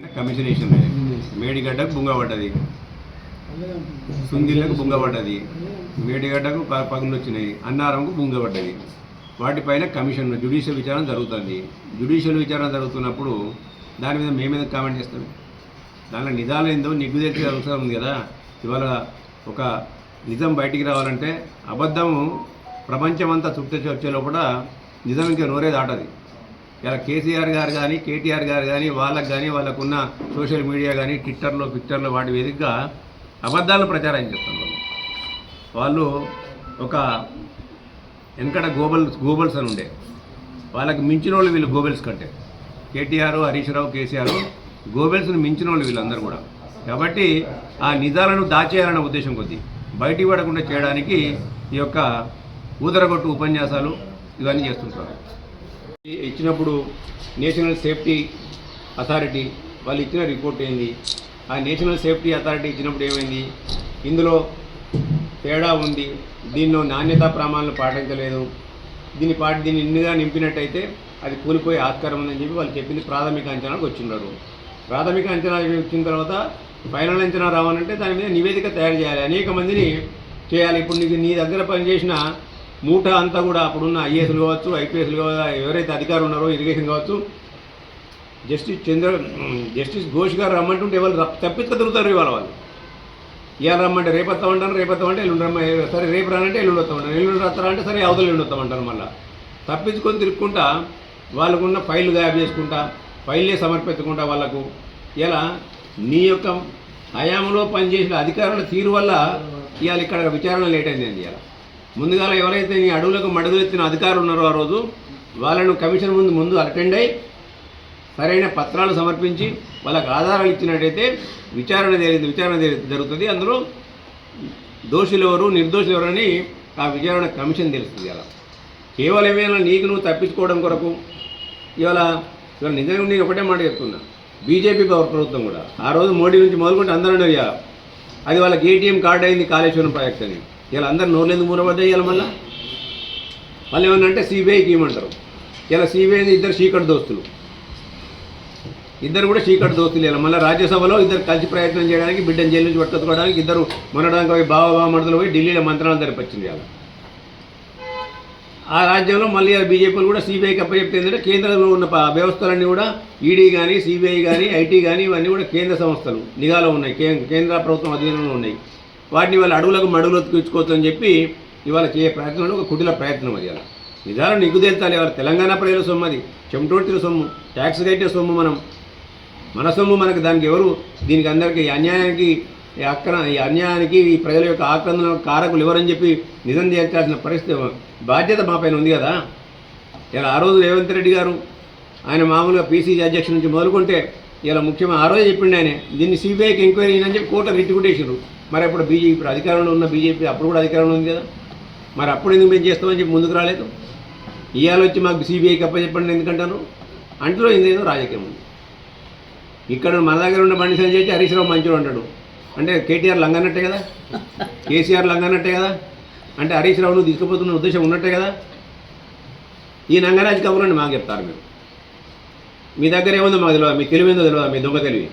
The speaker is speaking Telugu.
కమిషన్ వేసింది మేడిగడ్డకు బుంగ పడ్డది. సుందిళ్ళకు బుంగ పడ్డది. మేడిగడ్డకు పగులు వచ్చినాయి అన్నారంకు బుంగ పడ్డది. వాటిపైన కమిషన్ జ్యుడిషియల్ విచారణ జరుగుతుంది. జ్యుడిషియల్ విచారణ జరుగుతున్నప్పుడు దాని మీద మేమేద కామెంట్ చేస్తాం? దానిలో నిజాలు ఏందో నిగ్గు తెచ్చే అవసరం ఉంది కదా? ఇవాళ ఒక నిజం బయటికి రావాలంటే అబద్ధము ప్రపంచమంతా చుట్టూ వచ్చే లోపల నిజం ఇంకా నోరే దాటది. ఇలా కేసీఆర్ గారు కానీ కేటీఆర్ గారు కానీ వాళ్ళకు కానీ వాళ్ళకున్న సోషల్ మీడియా కానీ ట్విట్టర్లో పిక్చర్లో వాటి వేదికగా అబద్ధాలను ప్రచారం చేస్తున్నారు. వాళ్ళు ఒక వెనకట గోబల్స్ గోబల్స్ అని ఉండే. వాళ్ళకి మించిన వాళ్ళు వీళ్ళు గోబెల్స్ కంటే. కేటీఆర్ హరీష్ రావు కేసీఆర్ గోబెల్స్ని మించిన వాళ్ళు వీళ్ళందరూ కూడా. కాబట్టి ఆ నిజాలను దాచేయాలన్న ఉద్దేశం కొద్దీ బయటికి పడకుండా చేయడానికి ఈ యొక్క ఊదరగొట్టు ఉపన్యాసాలు ఇవన్నీ చేస్తుంటారు. ఇచ్చినప్పుడు నేషనల్ సేఫ్టీ అథారిటీ వాళ్ళు ఇచ్చిన రిపోర్ట్ ఏంది? ఆ నేషనల్ సేఫ్టీ అథారిటీ ఇచ్చినప్పుడు ఏమైంది? ఇందులో తేడా ఉంది. దీనిలో నాణ్యతా ప్రమాణాలు పాటించలేదు. దీన్ని పాటి దీన్ని నిండుగా నింపినట్టయితే అది కూలిపోయే ఆస్కారం ఉందని చెప్పి వాళ్ళు చెప్పింది ప్రాథమిక అంచనాకు వచ్చిన్నారు ప్రాథమిక అంచనా వచ్చిన తర్వాత ఫైనల్ అంచనా రావాలంటే దాని మీద నివేదిక తయారు చేయాలి. అనేక మందిని చేయాలి. ఇప్పుడు నీకు నీ దగ్గర పనిచేసిన మూట అంతా కూడా అప్పుడున్న ఐఏఎస్లు కావచ్చు ఐపీఎస్లు కావచ్చు ఎవరైతే అధికారులు ఉన్నారో ఇరిగేషన్ కావచ్చు జస్టిస్ చంద్ర జస్టిస్ ఘోష్ గారు రమ్మంటుంటే ఎవరు రప్- తప్పిత తిరుగుతారు ఇవాళ వాళ్ళు. ఇవాళ రమ్మంటే రేపు వస్తామంటారు రేపు వస్తామంటే ఎల్లుండి రమ్మ సరే రేపు రానంటే ఎల్లుండి వస్తామంటారు ఎల్లుండి వస్తారా అంటే సరే అవతల ఎల్లుండి వస్తామంటారు మళ్ళీ. తప్పించుకొని తిరుక్కుంటా వాళ్ళకున్న ఫైల్ గాయబ్ చేసుకుంటా ఫైల్లే సమర్పించుకుంటా వాళ్ళకు. ఇలా నీ యొక్క హయాంలో పనిచేసిన అధికారుల తీరు వల్ల ఇవాళ ఇక్కడ విచారణ లేట్ అయింది ఇవాళ. ముందుగా ఎవరైతే నీ అడవులకు మడుగులెత్తిన అధికారులు ఉన్నారో ఆ రోజు వాళ్ళను కమిషన్ ముందు ముందు అటెండ్ అయ్యి సరైన పత్రాలు సమర్పించి వాళ్ళకు ఆధారాలు ఇచ్చినట్టయితే విచారణ జరిగింది విచారణ జరుగుతుంది. అందులో దోషులు ఎవరు నిర్దోషులు ఎవరని ఆ విచారణ కమిషన్ తెలుస్తుంది అలా. కేవలం ఏమైనా నీకు నువ్వు తప్పించుకోవడం కొరకు ఇవాళ ఇవాళ నిజంగా నేను ఒకటే మాట చెప్తున్నా. బీజేపీ ప్రభుత్వం కూడా. ఆ రోజు మోడీ నుంచి మొదలుకుంటే అందరూ అది వాళ్ళకి ఏటీఎం కార్డు అయింది కాళేశ్వరం ప్రాజెక్ట్ అని. ఇలా అందరు నోర్లు ఎందుకు మూరబడ్డాయి ఇవాళ మళ్ళీ? వాళ్ళు ఏమన్నా అంటే సిబిఐకి ఇవ్వమంటారు ఇలా సిబిఐ ఇద్దరు చీకటి దోస్తులు. ఇద్దరు కూడా చీకటి దోస్తులు ఇలా మళ్ళీ రాజ్యసభలో ఇద్దరు కలిసి ప్రయత్నం చేయడానికి బిడ్డను జైలు నుంచి పట్టుకోవడానికి ఇద్దరు మొన్నడానికి పోయి బావ పోయి ఢిల్లీలో మంత్రాలు జరిపించింది అలా ఆ రాజ్యంలో మళ్ళీ బీజేపీలు కూడా సిబిఐకి అప్పచెప్తే ఏంటంటే కేంద్రంలో ఉన్న వ్యవస్థలన్నీ కూడా ఈడీ కానీ సిబిఐ కానీ ఐటీ కానీ ఇవన్నీ కూడా కేంద్ర సంస్థలు నిఘాలో ఉన్నాయి. కేంద్ర ప్రభుత్వం అధీనంలో ఉన్నాయి. వాటిని వాళ్ళ అడుగులకు మడుగులో తెచ్చుకోవచ్చు అని చెప్పి ఇవాళ చేయ ప్రయత్నం ఒక కుటిల ప్రయత్నం అది అలా నిజాలు నిగ్గు తేల్చాలి తెలంగాణ ప్రజల సొమ్ము అది. చెమటోడ్చిన సొమ్ము ట్యాక్స్ కట్టే సొమ్ము మనం. మన సొమ్ము మనకు దానికి ఎవరు? దీనికి అందరికీ ఈ అన్యాయానికి ఈ అక్ర ఈ అన్యాయానికి ఈ ప్రజల యొక్క ఆక్రందన కారకులు ఎవరని చెప్పి నిజం చేర్చాల్సిన పరిస్థితి బాధ్యత మాపైన ఉంది కదా. ఇలా ఆ రోజు రేవంత్ రెడ్డి గారు ఆయన మామూలుగా పీసీసీ అధ్యక్షుడి నుంచి మొదలుకుంటే ఇలా ముఖ్యమైన ఆ రోజే చెప్పిండు ఆయన దీన్ని సిబిఐకి ఎంక్వైరీ అని చెప్పి కోర్టు రిట్ కొట్టేసారు మరి అప్పుడు బీజేపీ ఇప్పుడు అధికారంలో ఉన్న బీజేపీ అప్పుడు కూడా అధికారంలో ఉంది కదా? మరి అప్పుడు ఎందుకు మేము చేస్తామని చెప్పి ముందుకు రాలేదు? ఇవాళ వచ్చి మాకు సిబిఐకి అప్పచెప్పండి ఎందుకంటారు? అంటలో ఇందేదో రాజకీయం ఉంది. ఇక్కడ మన దగ్గర ఉన్న బండి సంజయ్ చేసి హరీష్ రావు మంచిగా ఉంటాడు అంటే కేటీఆర్ లంగన్నట్టే కదా? కేసీఆర్ లంగన్నట్టే కదా? అంటే హరీష్ రావును తీసుకుపోతున్న ఉద్దేశం ఉన్నట్టే కదా? ఈ నంగరాజు కబుర్ని మాకు చెప్తారు మీరు. మీ దగ్గర ఏముందో మాకు తెలియదు మీ తెలివి ఏందో తెలియదు మీ దొంగ తెలివి.